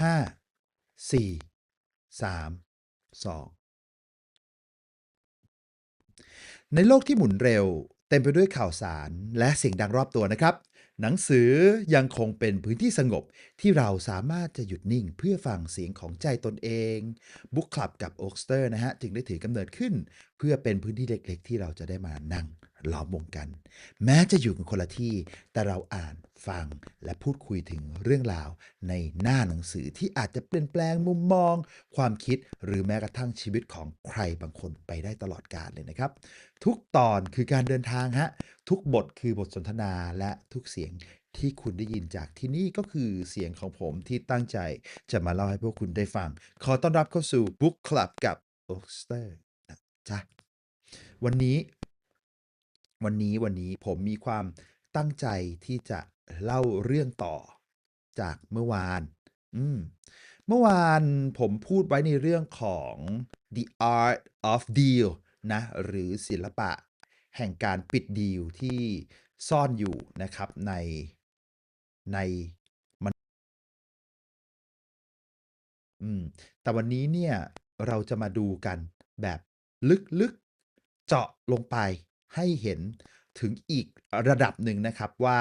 ห้าสี่สามสองในโลกที่หมุนเร็ว เต็มไปด้วยข่าวสารและเสียงดังรอบตัวนะครับ หนังสือยังคงเป็นพื้นที่สงบที่เราสามารถจะหยุดนิ่งเพื่อฟังเสียงของใจตนเองบุ๊กคลับกับโอ๊กสเตอร์นะฮะ จึงได้ถือกำเนิดขึ้น เพื่อเป็นพื้นที่เล็กๆ ที่เราจะได้มานั่ง ล้อมวงกัน แม้จะอยู่กันคนละที่ แต่เราอ่านฟังและพูดคุยถึงเรื่องราว ในหน้าหนังสือที่อาจจะเปลี่ยนแปลงมุมมอง ความคิดหรือแม้กระทั่งชีวิตของใครบางคนไปได้ตลอดกาลเลยนะครับ ทุกตอนคือการเดินทางฮะทุกบทคือบทสนทนาและทุกเสียงที่คุณได้ยินจากที่นี่ก็คือเสียงของผมที่ตั้งใจจะมาเล่าให้พวกคุณได้ฟัง ขอต้อนรับเข้าสู่ Book Club กับ o x t e r นะจ๊ะวันนี้ วันนี้วันนี้ผมมีความตั้งใจที่จะเล่าเรื่องต่อจากเมื่อวาน อืม เมื่อวานผมพูดไว้ในเรื่องของ the art of deal นะ หรือศิลปะ แห่งการปิดดีลที่ซ่อนอยู่นะครับในในมันอืม แต่วันนี้เนี่ยเราจะมาดูกันแบบลึกๆ เจาะลงไป ให้เห็นถึงอีกระดับหนึ่งนะครับว่า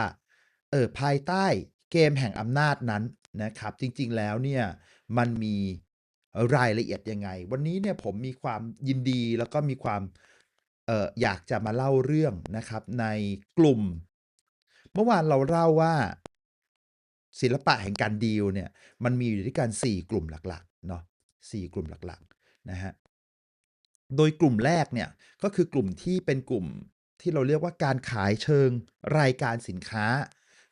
เออภายใต้เกมแห่งอำนาจนั้นนะครับ จริงๆแล้วเนี่ยมันมีรายละเอียดยังไง วันนี้เนี่ยผมมีความยินดีแล้วก็มีความเอออยากจะมาเล่าเรื่องนะครับในกลุ่ม เมื่อวานเราเล่าว่า ศิลปะแห่งการดีลเนี่ยมันมีอยู่ด้วยกัน4กลุ่มหลักๆเนาะสี่กลุ่มหลักๆนะฮะ โดยกลุ่มแรกเนี่ยก็คือกลุ่มที่เป็นกลุ่มที่เราเรียกว่าการขายเชิงรายการสินค้า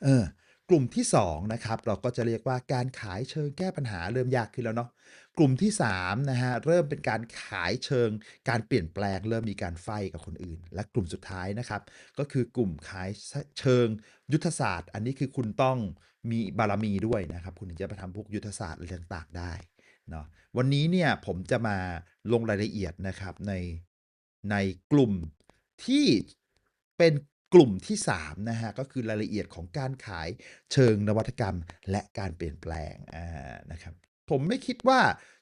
เออกลุ่มที่2นะครับเราก็จะเรียกว่าการขายเชิงแก้ปัญหาเริ่มยากขึ้นแล้วเนาะกลุ่มที่3นะฮะเริ่มเป็นการขายเชิงการเปลี่ยนแปลง เริ่มมีการไฟกับคนอื่น และกลุ่มสุดท้ายนะครับ ก็คือกลุ่มขายเชิงยุทธศาสตร์ อันนี้คือคุณต้องมีบารมีด้วยนะครับ คุณถึงจะไปทำพวกยุทธศาสตร์อะไรต่างๆได้ เนาะวันนี้เนี่ยผมจะมาลงรายละเอียดนะครับในในกลุ่มที่เป็นกลุ่มที่3นะฮะก็คือรายละเอียดของการขายเชิงนวัตกรรมและการเปลี่ยนแปลงอ่านะครับ ผมไม่คิดว่า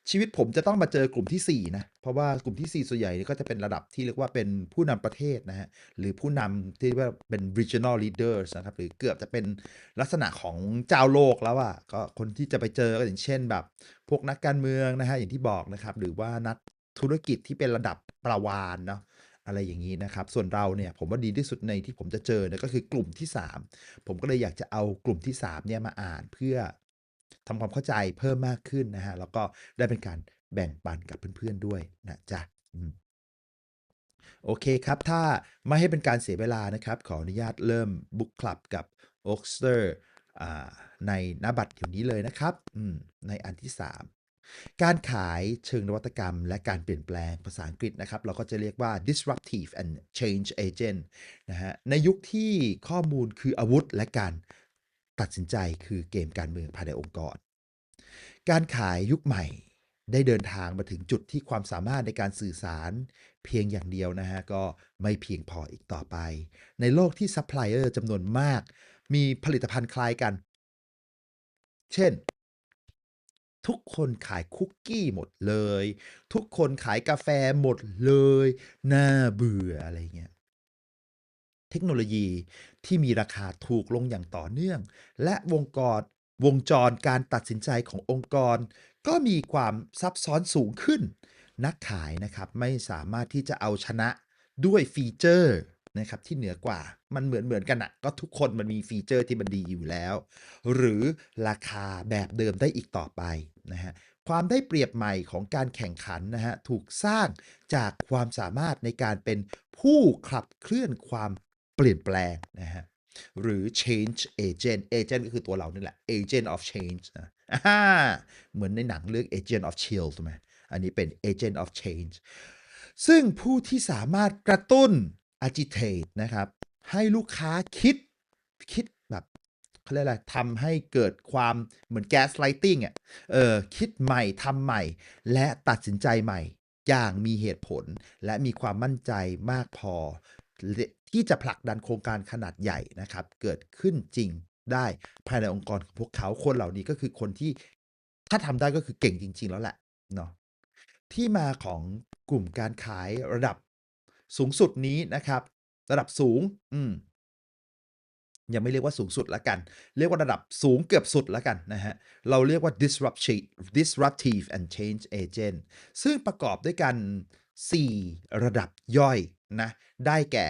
ชีวิตผมจะต้องมาเจอกลุ่มที่ 4 นะ เพราะว่ากลุ่มที่ 4 ส่วนใหญ่ก็จะเป็นระดับที่เรียกว่าเป็นผู้นำประเทศนะฮะ หรือผู้นำที่เรียกว่าเป็น regional leaders นะครับ หรือเกือบจะเป็นลักษณะของเจ้าโลกแล้วอะก็คนที่จะไปเจอก็อย่างเช่นแบบ พวกนักการเมืองนะฮะอย่างที่บอกนะครับ หรือว่านักธุรกิจที่เป็นระดับประวานเนาะอะไรอย่างนี้นะครับ ส่วนเราเนี่ยผมว่าดีที่สุดในที่ผมจะเจอเนี่ยก็คือกลุ่มที่ 3 ผมก็เลยอยากจะเอากลุ่มที่3เนี่ยมาอ่านเพื่อ ทำความเข้าใจเพิ่มมากขึ้นนะฮะแล้วก็ได้เป็นการแบ่งปันกับเพื่อนๆด้วยนะจ๊ะโอเคครับ ถ้าไม่ให้เป็นการเสียเวลานะครับ ขออนุญาตเริ่มบุ๊กคลับกับ o x t e r อ่าในหน้าบัตรอยู่นี้เลยนะครับในอันที่ 3 การขายเชิงนวัตกรรม และการเปลี่ยนแปลงภาษาอังกฤษนะครับ เราก็จะเรียกว่า disruptive and change agent นะฮะในยุคที่ข้อมูลคืออาวุธและการ ตัดสินใจคือเกมการเมืองภายในองค์กร การขายยุคใหม่ ได้เดินทางมาถึงจุดที่ความสามารถในการสื่อสาร เพียงอย่างเดียวนะฮะก็ไม่เพียงพออีกต่อไป ในโลกที่ซัพพลายเออร์จำนวนมาก มีผลิตภัณฑ์คล้ายกัน เช่น ทุกคนขายคุกกี้หมดเลย ทุกคนขายกาแฟหมดเลย น่าเบื่ออะไรเงี้ย ทคโนโลยีที่มีราคาถูกลงอย่างต่อเนื่อง และวงกรวงจรการตัดสินใจขององค์กร ก็มีความซับซ้อนสูงขึ้น นักขายนะครับไม่สามารถที่จะเอาชนะด้วยฟีเจอร์นะครับที่เหนือกว่ามันเหมือนเหมือนกันอะก็ทุกคนมันมีฟีเจอร์ที่มันดีอยู่แล้ว หรือราคาแบบเดิมได้อีกต่อไปนะฮะความได้เปรียบใหม่ของการแข่งขันนะฮะถูกสร้างจากความสามารถในการเป็นผู้ขับเคลื่อนความ เปลี่ยนแปลงนะฮะหรือ change agent agent ก็คือตัวเรานี่แหละ agent of change นะเหมือนในหนังเรื่อง agent of shield ใช่ไหมอันนี้เป็น agent of change ซึ่งผู้ที่สามารถกระตุ้น agitate นะครับ ให้ลูกค้าคิดคิดแบบเขาเรียกอะไรทำให้เกิดความเหมือน gaslighting อะเออคิดใหม่ทำใหม่ และตัดสินใจใหม่ อย่างมีเหตุผลและมีความมั่นใจมากพอ ที่จะผลักดันโครงการขนาดใหญ่นะครับเกิดขึ้นจริงได้ภายในองค์กรของพวกเขาคนเหล่านี้ก็คือคนที่ถ้าทำได้ก็คือเก่งจริง ๆ แล้วแหละเนาะที่มาของกลุ่มการขายระดับสูงสุดนี้นะครับ ระดับสูง อืมยังไม่เรียกว่าสูงสุดล้วกัน เรียกว่าระดับสูงเกือบสุดล้วกันนะฮะ เราเรียกว่า disruptive disruptive and change agent ซึ่งประกอบด้วยกัน 4 ระดับย่อยนะ ได้แก่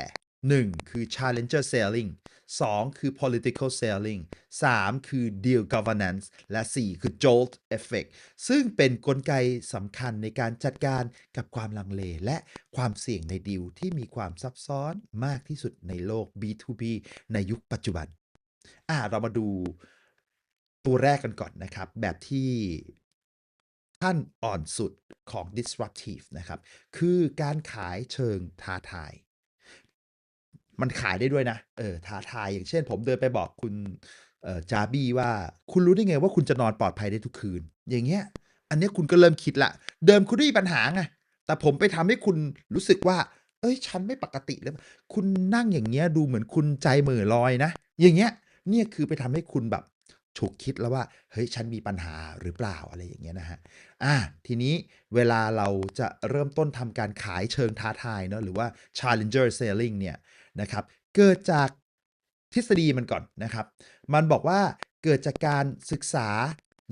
1 คือ challenger selling 2 คือ political selling 3 คือ deal governance และ 4 คือ jolt effect ซึ่งเป็นนกลไกสำคัญในการจัดการกับความลังเล และความเสี่ยงในดีลที่มีความซับซ้อนมากที่สุดในโลก B2B ในยุคปัจจุบัน อ่าเรามาดูตัวแรกกันก่อนนะครับ แบบที่ขั้นอ่อนสุดของ disruptive นะครับ คือการขายเชิงท้าทาย มันขายได้ด้วยนะเออท้าทายอย่างเช่น ผมเดินไปบอกคุณเออจาบี้ว่าคุณรู้ได้ไงว่าคุณจะนอนปลอดภัยได้ทุกคืน อย่างเงี้ย อันนี้คุณก็เริ่มคิดละ เดิมคุณไม่มีปัญหาไงแต่ผมไปทำให้คุณรู้สึกว่าเฮ้ย ฉันไม่ปกติเลยคุณนั่งอย่างเงี้ยดูเหมือนคุณใจเหม่อลอยนะ อย่างเงี้ย เนี่ยคือไปทำให้คุณแบบฉุกคิดแล้วว่า เฮ้ย ฉันมีปัญหาหรือเปล่าอะไรอย่างเงี้ยนะครับอาทีนี้เวลาเราจะเริ่มต้นทำการขายเชิงท้าทายเนาะหรือว่า challenger selling เนี่ย นะครับ เกิดจากทฤษฎีมันก่อนนะครับ มันบอกว่าเกิดจากการศึกษา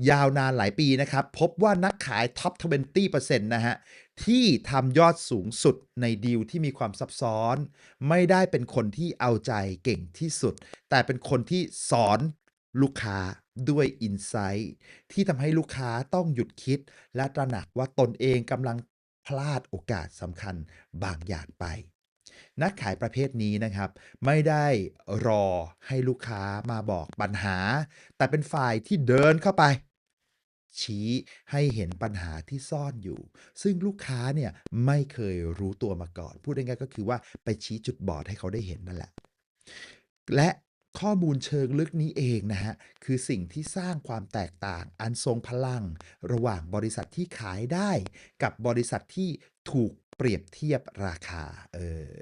ยาวนานหลายปีนะครับ พบว่านักขาย Top 20%นะฮะ ที่ทำยอดสูงสุดในดีลที่มีความซับซ้อน ไม่ได้เป็นคนที่เอาใจเก่งที่สุด แต่เป็นคนที่สอนลูกค้าด้วยอินไซต์ที่ทำให้ลูกค้าต้องหยุดคิด และตระหนักว่าตนเองกำลังพลาดโอกาสสำคัญบางอย่างไป นักขายประเภทนี้นะครับ ไม่ได้รอให้ลูกค้ามาบอกปัญหา แต่เป็นฝ่ายที่เดินเข้าไป ชี้ให้เห็นปัญหาที่ซ่อนอยู่ ซึ่งลูกค้าเนี่ยไม่เคยรู้ตัวมาก่อน พูดง่ายๆก็คือว่าไปชี้จุดบอดให้เขาได้เห็นนั่นแหละ และข้อมูลเชิงลึกนี้เองนะฮะ คือสิ่งที่สร้างความแตกต่างอันทรงพลัง ระหว่างบริษัทที่ขายได้ กับบริษัทที่ถูก เปรียบเทียบราคาเออ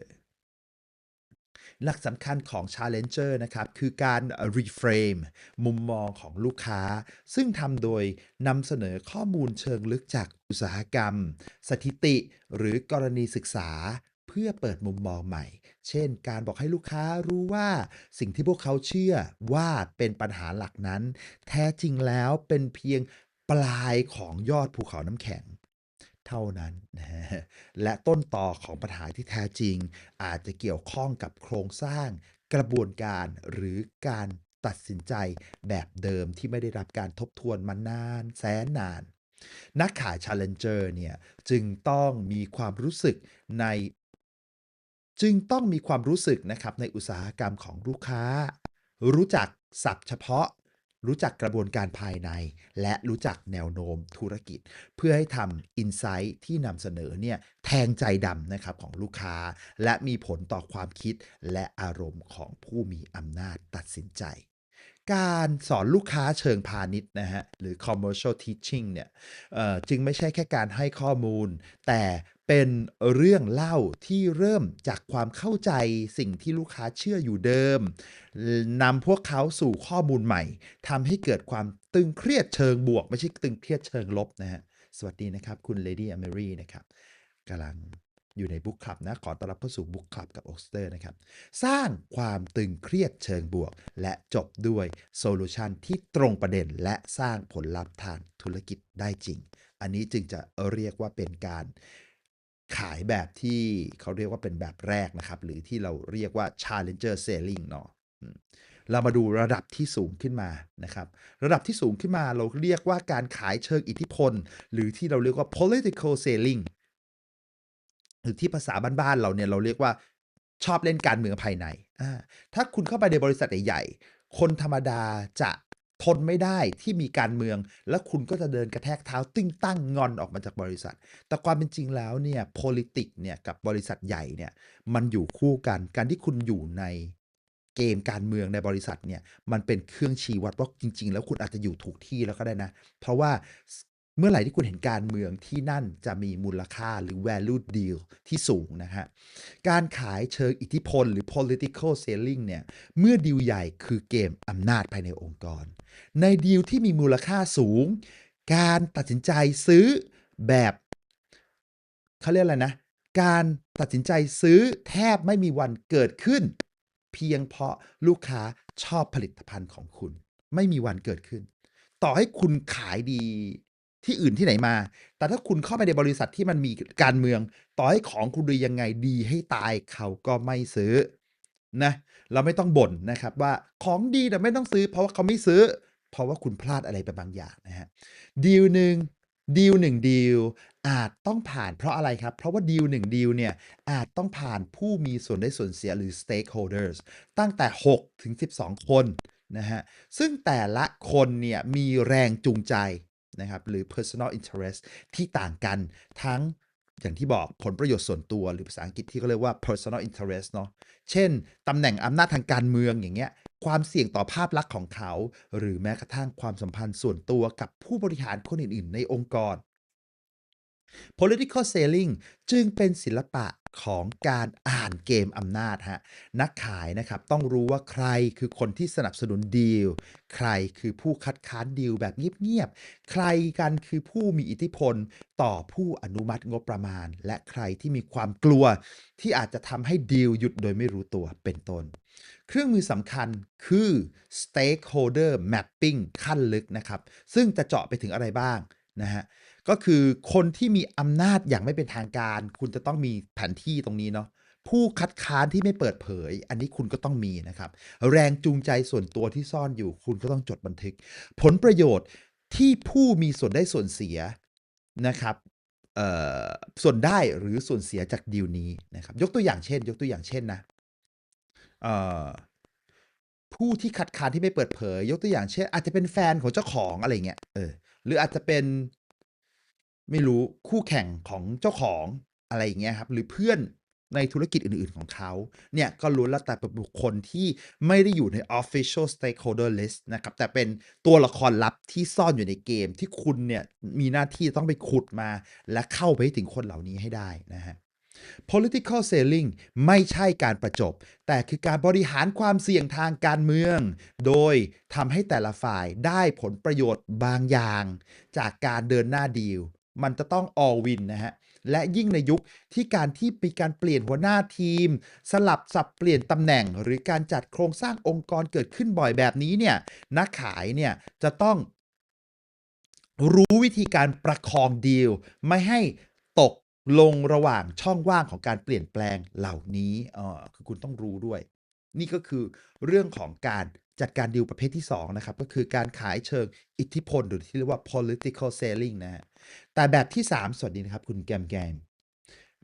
หลักสำคัญของ challenger นะครับ คือการ reframe มุมมองของลูกค้า ซึ่งทำโดยนำเสนอข้อมูลเชิงลึกจากอุตสาหกรรม สถิติ หรือกรณีศึกษา เพื่อเปิดมุมมองใหม่ เช่น การบอกให้ลูกค้ารู้ว่าสิ่งที่พวกเขาเชื่อว่าเป็นปัญหาหลักนั้น แท้จริงแล้วเป็นเพียงปลายของยอดภูเขาน้ำแข็ง เท่านั้นนะฮะและต้นต่อของปัญหาที่แท้จริง อาจจะเกี่ยวข้องกับโครงสร้าง กระบวนการหรือการตัดสินใจแบบเดิมที่ไม่ได้รับการทบทวนมานาน แสนนาน นักขาย challenger เนี่ยจึงต้องมีความรู้สึกใน จึงต้องมีความรู้สึกนะครับในอุตสาหกรรมของลูกค้า รู้จักศัพท์เฉพาะ รู้จักกระบวนการภายใน และรู้จักแนวโน้มธุรกิจ เพื่อให้ทำอินไซต์ที่นำเสนอเนี่ยแทงใจดำนะครับของลูกค้า และมีผลต่อความคิดและอารมณ์ของผู้มีอำนาจตัดสินใจ การสอนลูกค้าเชิงพาณิชย์นะฮะ หรือ commercial teaching เนี่ยเอ่อจึงไม่ใช่แค่การให้ข้อมูล แต่เป็นเรื่องเล่าที่เริ่มจากความเข้าใจสิ่งที่ลูกค้าเชื่ออยู่เดิมนำพวกเขาสู่ข้อมูลใหม่ทำให้เกิดความตึงเครียดเชิงบวก ไม่ใช่ตึงเครียดเชิงลบนะฮะ สวัสดีนะครับ คุณ Lady Amery นะครับกำลัง อยู่ในบุ๊กคลับนะขอต้อนรับเข้าสู่บุ๊กคลับกับ o x t e r นะครับ สร้างความตึงเครียดเชิงบวก และจบด้วยโซลูชันที่ตรงประเด็นและสร้างผลลัพธ์ทางธุรกิจได้จริง อันนี้จึงจะเรียกว่าเป็นการขายแบบที่เขาเรียกว่าเป็นแบบแรกนะครับ หรือที่เราเรียกว่า challenger selling เนาะเรามาดูระดับที่สูงขึ้นมานะครับ ระดับที่สูงขึ้นมาเราเรียกว่าการขายเชิงอิทธิพล หรือที่เราเรียกว่า political selling หรือที่ภาษาบ้านๆเราเนี่ยเราเรียกว่าชอบเล่นการเมืองภายใน ถ้าคุณเข้าไปในบริษัทใหญ่ๆ คนธรรมดาจะทนไม่ได้ที่มีการเมือง แล้วคุณก็จะเดินกระแทกเท้าติ้งตั้งงอนออกมาจากบริษัท แต่ความเป็นจริงแล้วเนี่ย politics เนี่ยกับบริษัทใหญ่เนี่ยมันอยู่คู่กัน การที่คุณอยู่ในเกมการเมืองในบริษัทเนี่ยมันเป็นเครื่องชี้วัดว่าจริง ๆ แล้วคุณอาจจะอยู่ถูกที่แล้วก็ได้นะ เพราะว่า เมื่อไหร่ที่คุณเห็นการเมืองที่นั่นจะมีมูลค่าหรือ value deal ที่สูงนะฮะ การขายเชิงอิทธิพลหรือ political selling เนี่ย เมื่อดีลใหญ่คือเกมอำนาจภายในองค์กร ในดีลที่มีมูลค่าสูง การตัดสินใจซื้อแบบเขาเรียกอะไรนะ การตัดสินใจซื้อแทบไม่มีวันเกิดขึ้น เพียงเพราะลูกค้าชอบผลิตภัณฑ์ของคุณ ไม่มีวันเกิดขึ้น ต่อให้คุณขายดี ที่อื่นที่ไหนมา แต่ถ้าคุณเข้าไปในบริษัทที่มันมีการเมือง ต่อให้ของคุณดียังไงดีให้ตายเขาก็ไม่ซื้อนะเราไม่ต้องบ่นนะครับว่าของดีแต่ไม่ต้องซื้อ เพราะว่าเขาไม่ซื้อ เพราะว่าคุณพลาดอะไรไปบางอย่างนะฮะดีลหนึ่งดีลหนึ่งดีลอาจต้องผ่านเพราะอะไรครับ เพราะว่าดีลหนึ่งดีลเนี่ยอาจต้องผ่านผู้มีส่วนได้ส่วนเสียหรือ stakeholders ตั้งแต่ 6 ถึง 12 คนนะฮะซึ่งแต่ละคนเนี่ยมีแรงจูงใจ นะครับหรือ personal interest ที่ต่างกันทั้งอย่างที่บอกผลประโยชน์ส่วนตัวหรือภาษาอังกฤษที่เขาเรียกว่า personal interest เนาะเช่นตำแหน่งอำนาจทางการเมืองอย่างเงี้ยความเสี่ยงต่อภาพลักษณ์ของเขา หรือแม้กระทั่งความสัมพันธ์ส่วนตัวกับผู้บริหารคนอื่น ๆ ในองค์กร political selling จึงเป็นศิลปะของการอ่านเกมอำนาจฮะนักขายนะครับต้องรู้ว่าใครคือคนที่สนับสนุนดีล ใครคือผู้คัดค้านดีลแบบเงียบๆ ใครกันคือผู้มีอิทธิพลต่อผู้อนุมัติงบประมาณ และใครที่มีความกลัว ที่อาจจะทำให้ดีลหยุดโดยไม่รู้ตัวเป็นต้น เครื่องมือสำคัญคือ stakeholder mapping ขั้นลึกนะครับ ซึ่งจะเจาะไปถึงอะไรบ้างนะฮะ ก็คือคนที่มีอำนาจอย่างไม่เป็นทางการ คุณจะต้องมีแผนที่ตรงนี้เนาะผู้คัดค้านที่ไม่เปิดเผย อันนี้คุณก็ต้องมีนะครับ แรงจูงใจส่วนตัวที่ซ่อนอยู่ คุณก็ต้องจดบันทึก ผลประโยชน์ที่ผู้มีส่วนได้ส่วนเสียนะครับเออส่วนได้หรือส่วนเสียจากดีลนี้นะครับ ยกตัวอย่างเช่น ยกตัวอย่างเช่นนะเอ่อผู้ที่คัดค้านที่ไม่เปิดเผย ยกตัวอย่างเช่น อาจจะเป็นแฟนของเจ้าของอะไรเงี้ยเออหรืออาจจะเป็น ไม่รู้คู่แข่งของเจ้าของอะไรอย่างเงี้ยครับ หรือเพื่อนในธุรกิจอื่นๆของเขาเนี่ยก็ล้วนแล้วแต่เป็นบุคคลที่ไม่ได้อยู่ใน official stakeholder list นะครับแต่เป็นตัวละครลับที่ซ่อนอยู่ในเกมที่คุณเนี่ยมีหน้าที่ต้องไปขุดมา และเข้าไปถึงคนเหล่านี้ให้ได้นะฮะ political selling ไม่ใช่การประจบ แต่คือการบริหารความเสี่ยงทางการเมือง โดยทำให้แต่ละฝ่ายได้ผลประโยชน์บางอย่าง จากการเดินหน้าดีล มันจะต้อง all win นะฮะ และยิ่งในยุคที่การที่มีการเปลี่ยนหัวหน้าทีม สลับสับเปลี่ยนตำแหน่ง หรือการจัดโครงสร้างองค์กรเกิดขึ้นบ่อยแบบนี้เนี่ยนักขายเนี่ยจะต้องรู้วิธีการประคองดีล ไม่ให้ตกลงระหว่างช่องว่างของการเปลี่ยนแปลงเหล่านี้เออคือคุณต้องรู้ด้วย นี่ก็คือเรื่องของการจัดการดีลประเภทที่2นะครับก็คือการขายเชิงอิทธิพลหรือที่เรียกว่า political selling นะฮะ แต่แบบที่ 3 สวัสดีนะครับคุณแกมแกม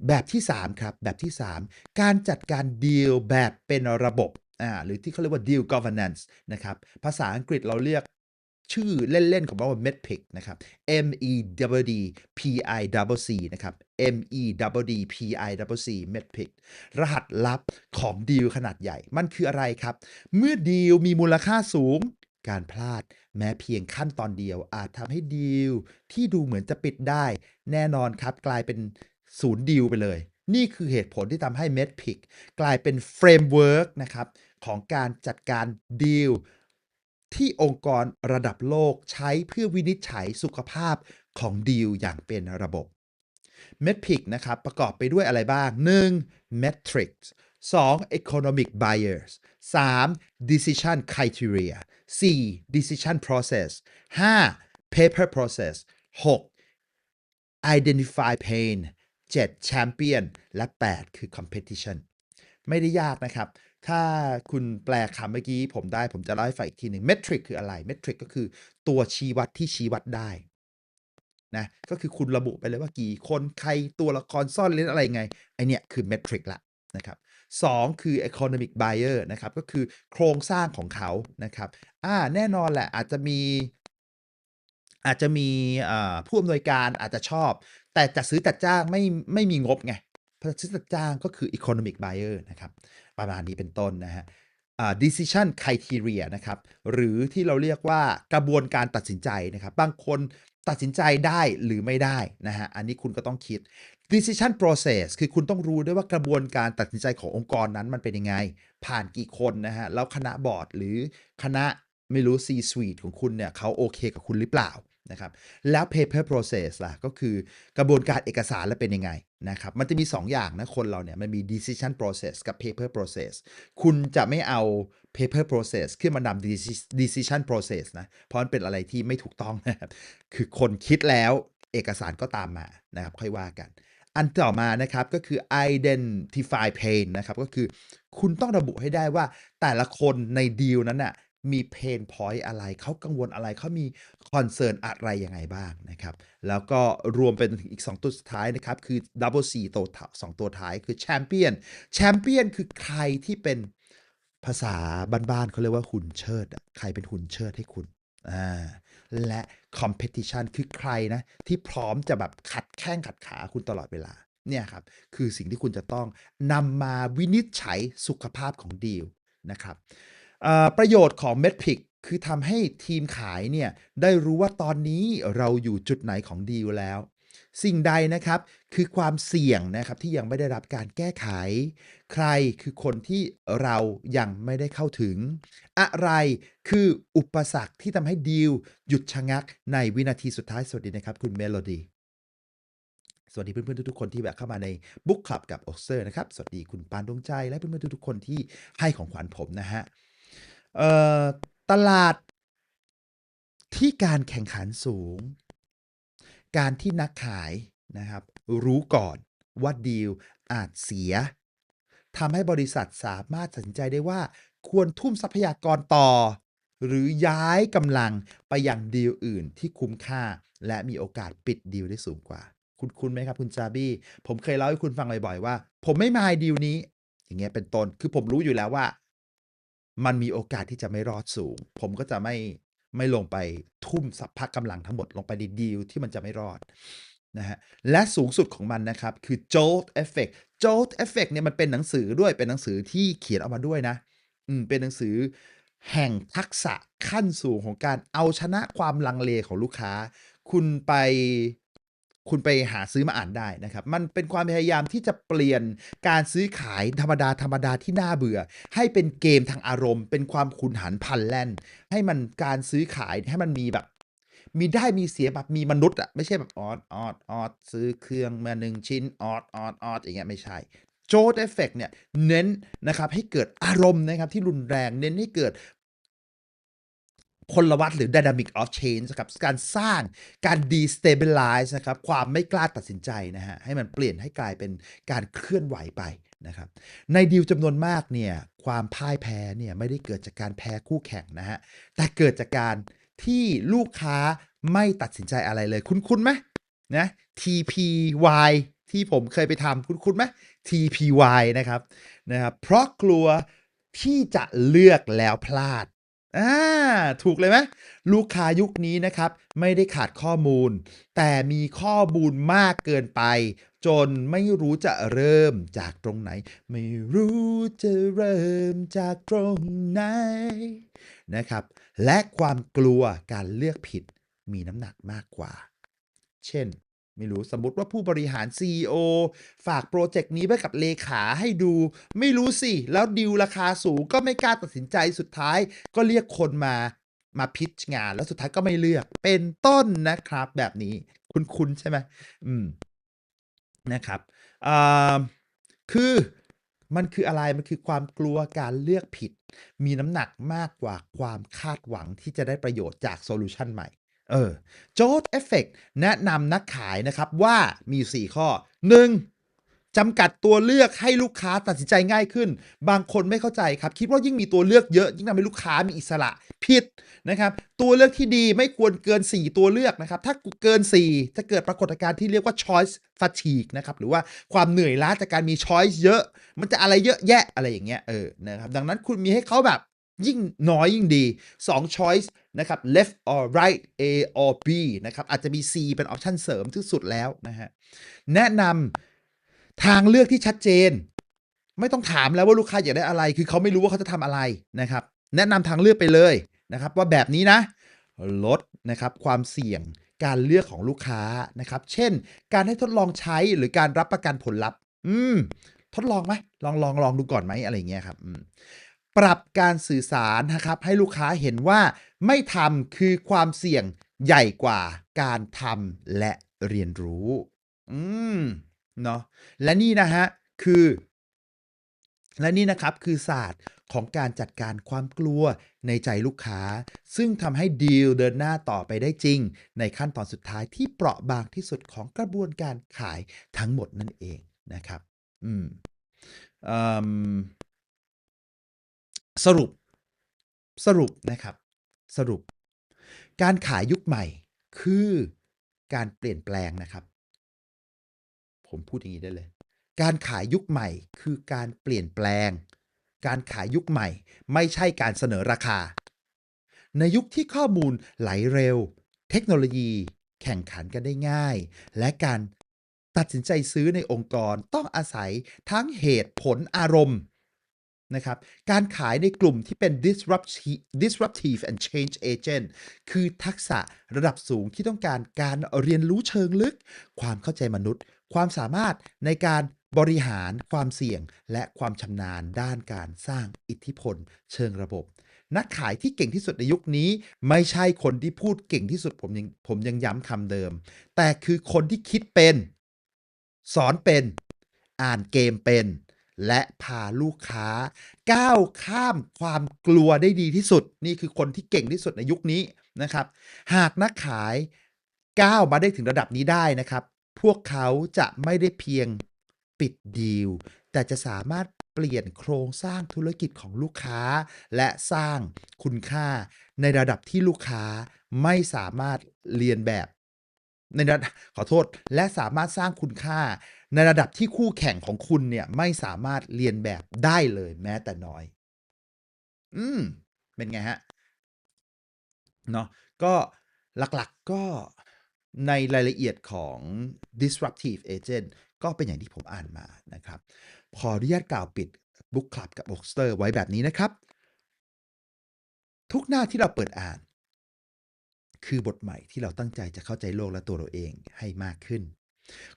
แบบที่ 3 ครับ แบบที่ 3 การจัดการดีลแบบเป็นระบบอ่าหรือที่เขาเรียกว่า deal governance นะครับ ภาษาอังกฤษเราเรียกชื่อเล่น ๆ ของมันว่า MEDPIC นะครับ M E D D P I C C นะครับ M E D D P I C C MEDPIC รหัสลับของดีลขนาดใหญ่ มันคืออะไรครับ เมื่อดีลมีมูลค่าสูง การพลาด แม้เพียงขั้นตอนเดียวอาจทำให้ดีลที่ดูเหมือนจะปิดได้ แน่นอนครับกลายเป็นศูนย์ดีลไปเลย นี่คือเหตุผลที่ทำให้ MEDPIC กลายเป็นเฟรมเวิร์กนะครับของการจัดการดีลที่องค์กรระดับโลกใช้เพื่อวินิจฉัยสุขภาพของดีลอย่างเป็นระบบ MEDPIC นะครับประกอบไปด้วยอะไรบ้าง 1. Metrics 2. Economic Buyers 3. Decision Criteria 4. Decision Process 5. Paper Process 6. Identify Pain 7. Champion และ 8 คือ Competition ไม่ได้ยากนะครับ ถ้าคุณแปลคำเมื่อกี้ผมได้ผมจะเล่าให้ฟังอีกทีหนึ่ง Metric คืออะไร Metric ก็คือตัวชี้วัดที่ชี้วัดได้นะก็คือคุณระบุไปเลยว่ากี่คนใครตัวละครซ่อนเล่นอะไรไงไอเนี้ยคือ Metric ละนะครับ สองคือ economic buyer นะครับ ก็คือโครงสร้างของเขานะครับอ่าแน่นอนแหละอาจจะมีอาจจะมีผู้อำนวยการอาจจะชอบ แต่จัดซื้อจัดจ้างไม่ไม่มีงบไงจัดซื้อจัดจ้างก็คือ economic buyer นะครับ ประมาณนี้เป็นต้นนะฮะ decision criteria นะครับ หรือที่เราเรียกว่ากระบวนการตัดสินใจนะครับ บางคนตัดสินใจได้หรือไม่ได้นะฮะ อันนี้คุณก็ต้องคิด decision process คือคุณต้องรู้ด้วยว่ากระบวนการตัดสินใจขององค์กรนั้นมันเป็นยังไง ผ่านกี่คนนะฮะ แล้วคณะบอร์ดหรือคณะไม่รู้ C suite ของคุณเนี่ยเขาโอเคกับคุณหรือเปล่านะครับ แล้ว paper process ล่ะ ก็คือกระบวนการเอกสารแล้วเป็นยังไงนะครับ มันจะมี 2 อย่างนะ คนเราเนี่ยมันมี decision process กับ paper process คุณจะไม่เอา paper process ขึ้นมานำ deci- decision process นะ เพราะมันเป็นอะไรที่ไม่ถูกต้องนะครับ คือคนคิดแล้วเอกสารก็ตามมานะครับ ค่อยว่ากัน อันต่อมานะครับก็คือ identify pain นะครับก็คือคุณต้องระบุให้ได้ว่าแต่ละคนในดีลนั้นน่ะมี pain point อะไร เขากังวลอะไร เขามี concern อะไรยังไงบ้างนะครับ แล้วก็รวมเป็นอีก 2 ตัวสุดท้ายนะครับ คือ double C ตัวสองตัวท้ายคือ champion champion คือใครที่เป็นภาษาบ้านๆเขาเรียกว่าหุ่นเชิดอะใครเป็นหุ่นเชิดให้คุณ อ่า และ competition คือใครนะที่พร้อมจะแบบขัดแข้งขัดขาคุณตลอดเวลาเนี่ยครับคือสิ่งที่คุณจะต้องนำมาวินิจฉัยสุขภาพของดีลนะครับประโยชน์ของ Medpic คือทำให้ทีมขายเนี่ยได้รู้ว่าตอนนี้เราอยู่จุดไหนของดีลแล้ว สิ่งใดนะครับคือความเสี่ยงนะครับที่ยังไม่ได้รับการแก้ไข ใครคือคนที่เรายังไม่ได้เข้าถึง อะไรคืออุปสรรคที่ทำให้ดีลหยุดชะงักในวินาทีสุดท้าย สวัสดีนะครับ คุณเมโลดีสวัสดีเพื่อนๆทุกๆคนที่แวะเข้ามาในบุ๊กคลับกับโอเซอร์นะครับ สวัสดีคุณปานดวงใจ และเพื่อนๆทุกๆคนที่ให้ของขวัญผมนะฮะตลาดที่การแข่งขันสูง การที่นักขายนะครับ รู้ก่อนว่าดีลอาจเสีย ทำให้บริษัทสามารถตัดสินใจได้ว่า ควรทุ่มทรัพยากรต่อ หรือย้ายกำลังไปยังดีลอื่นที่คุ้มค่า และมีโอกาสปิดดีลได้สูงกว่า คุณคุณไหมครับคุณจาบี้ ผมเคยเล่าให้คุณฟังบ่อยๆว่า ผมไม่มายดีลนี้ อย่างเงี้ยเป็นต้นคือผมรู้อยู่แล้วว่า มันมีโอกาสที่จะไม่รอดสูง ผมก็จะไม่ไม่ลงไปทุ่มสัพพะกำลังทั้งหมดลงไปในดีลที่มันจะไม่รอดนะฮะและสูงสุดของมันนะครับ คือ Jolt Effect Jolt Effect เนี่ยมันเป็นหนังสือด้วยเป็นหนังสือที่เขียนออกมาด้วยนะ อืมเป็นหนังสือแห่งทักษะขั้นสูงของการเอาชนะความลังเลของลูกค้า คุณไปคุณไปหาซื้อมาอ่านได้นะครับ มันเป็นความพยายามที่จะเปลี่ยนการซื้อขายธรรมดาธรรมดาที่น่าเบื่อ ให้เป็นเกมทางอารมณ์ เป็นความขุนหันพันแล่น ให้มันการซื้อขายให้มันมีแบบ มีได้มีเสียแบบมีมนุษย์อะไม่ใช่แบบออดออดออดซื้อเครื่องมาหนึ่งชิ้นออดออดออดอย่างเงี้ยไม่ใช่โจทย์เอฟเฟกเนี่ยเน้นนะครับให้เกิดอารมณ์นะครับที่รุนแรงเน้นให้เกิดพลวัตหรือ dynamic of change ครับการสร้างการ destabilize นะครับความไม่กล้าตัดสินใจนะฮะให้มันเปลี่ยนให้กลายเป็นการเคลื่อนไหวไปนะครับในดีลจำนวนมากเนี่ยความพ่ายแพ้เนี่ยไม่ได้เกิดจากการแพ้คู่แข่งนะฮะแต่เกิดจากการ ที่ลูกค้าไม่ตัดสินใจอะไรเลย คุ้นคุ้นๆไหมนะ TPY ที่ผมเคยไปทำคุ้นคุ้นๆไหม TPY นะครับนะครับ เพราะกลัวที่จะเลือกแล้วพลาดอ่าถูกเลยไหมลูกค้ายุคนี้นะครับ ไม่ได้ขาดข้อมูล แต่มีข้อมูลมากเกินไป จนไม่รู้จะเริ่มจากตรงไหน ไม่รู้จะเริ่มจากตรงไหน นะครับ และความกลัวการเลือกผิดมีน้ำหนักมากกว่า เช่น ไม่รู้สมมติว่าผู้บริหาร CEO ฝากโปรเจกต์นี้ไว้กับเลขาให้ดู ไม่รู้สิ แล้วดิวราคาสูงก็ไม่กล้าตัดสินใจสุดท้าย ก็เรียกคนมามาพิชงานแล้วสุดท้ายก็ไม่เลือกเป็นต้นนะครับ แบบนี้คุ้นๆใช่ไหมอืมนะครับอ่าคือ มันคืออะไรมันคือความกลัวการเลือกผิด มีน้ำหนักมากกว่าความคาดหวังที่จะได้ประโยชน์จากโซลูชันใหม่เออโจทย์เอฟเฟกแนะนำนักขายนะครับว่ามี 4 ข้อ 1. จำกัดตัวเลือกให้ลูกค้าตัดสินใจง่ายขึ้น บางคนไม่เข้าใจครับ คิดว่ายิ่งมีตัวเลือกเยอะ ยิ่งทำให้ลูกค้ามีอิสระผิดนะครับ ตัวเลือกที่ดีไม่ควรเกิน 4 ตัวเลือกนะครับ ถ้าเกิน 4 จะเกิดปรากฏการณ์ที่เรียกว่า choice fatigue นะครับ หรือว่าความเหนื่อยล้าจากการมี choice เยอะ มันจะอะไรเยอะแยะอะไรอย่างเงี้ย เออ นะครับ ดังนั้นคุณมีให้เขาแบบยิ่งน้อยยิ่งดี 2 choice นะครับ left or right A or B นะครับ อาจจะมี C เป็นออปชันเสริมที่สุดแล้วนะฮะ แนะนำ ทางเลือกที่ชัดเจน ไม่ต้องถามแล้วว่าลูกค้าอยากได้อะไร คือเขาไม่รู้ว่าเขาจะทำอะไรนะครับ แนะนำทางเลือกไปเลยนะครับ ว่าแบบนี้นะ ลดนะครับความเสี่ยงการเลือกของลูกค้านะครับ เช่น การให้ทดลองใช้หรือการรับประกันผลลัพธ์ อืม ทดลองไหมลองลองลองดูก่อนไหมอะไรเงี้ยครับปรับการสื่อสารนะครับ ให้ลูกค้าเห็นว่าไม่ทำคือความเสี่ยงใหญ่กว่าการทำและเรียนรู้ อืม เนาะและนี่นะฮะคือ และนี่นะครับคือศาสตร์ของการจัดการความกลัวในใจลูกค้า ซึ่งทำให้ดีลเดินหน้าต่อไปได้จริง ในขั้นตอนสุดท้ายที่เปราะบางที่สุดของกระบวนการขายทั้งหมดนั่นเองนะครับ อืมอสรุปสรุปนะครับ สรุป การขายยุคใหม่คือการเปลี่ยนแปลงนะครับ ผมพูดอย่างนี้ได้เลย การขายยุคใหม่คือการเปลี่ยนแปลง การขายยุคใหม่ ไม่ใช่การเสนอราคา ในยุคที่ข้อมูลไหลเร็ว เทคโนโลยี แข่งขันกันได้ง่าย และการตัดสินใจซื้อในองค์กรต้องอาศัยทั้งเหตุผลอารมณ์นะครับการขายในกลุ่มที่เป็น disruptive disruptive and change agent คือทักษะระดับสูงที่ต้องการการเรียนรู้เชิงลึก ความเข้าใจมนุษย์ ความสามารถในการบริหารความเสี่ยง และความชำนาญด้านการสร้างอิทธิพล เชิงระบบ นักขายที่เก่งที่สุดในยุคนี้ ไม่ใช่คนที่พูดเก่งที่สุดผมยังผมยังย้ำคำเดิม แต่คือคนที่คิดเป็น สอนเป็น อ่านเกมเป็น และพาลูกค้า ก้าวข้ามความกลัวได้ดีที่สุด นี่คือคนที่เก่งที่สุดในยุคนี้นะครับ หากนักขายก้าวมาได้ถึงระดับนี้ได้นะครับ พวกเขาจะไม่ได้เพียงปิดดีล แต่จะสามารถเปลี่ยนโครงสร้างธุรกิจของลูกค้า และสร้างคุณค่าในระดับที่ลูกค้าไม่สามารถเรียนแบบ ในระดับขอโทษและสามารถสร้างคุณค่า ในระดับที่คู่แข่งของคุณเนี่ยไม่สามารถเรียนแบบได้เลยแม้แต่น้อย อืม เป็นไงฮะเนาะก็หลักๆก็ ในรายละเอียดของ disruptive agent ก็เป็นอย่างที่ผมอ่านมานะครับ ขออนุญาตกล่าวปิด Book Club กับ Bookster ไว้แบบนี้นะครับ ทุกหน้าที่เราเปิดอ่าน คือบทใหม่ที่เราตั้งใจจะเข้าใจโลกและตัวเราเองให้มากขึ้น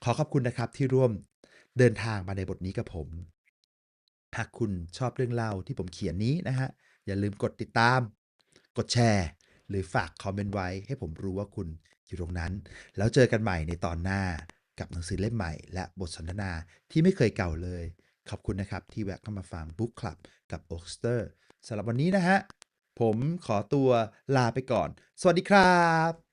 ขอขอบคุณนะครับที่ร่วมเดินทางมาในบทนี้กับผม หากคุณชอบเรื่องเล่าที่ผมเขียนนี้นะฮะ อย่าลืมกดติดตาม กดแชร์ หรือฝากคอมเมนต์ไว้ให้ผมรู้ว่าคุณ อยู่ตรงนั้น แล้วเจอกันใหม่ในตอนหน้ากับหนังสือเล่มใหม่ และบทสนทนาที่ไม่เคยเก่าเลย ขอบคุณนะครับที่แวะเข้ามาฟัง Book Club กับ o x t e r สำหรับวันนี้นะฮะผมขอตัวลาไปก่อน สวัสดีครับ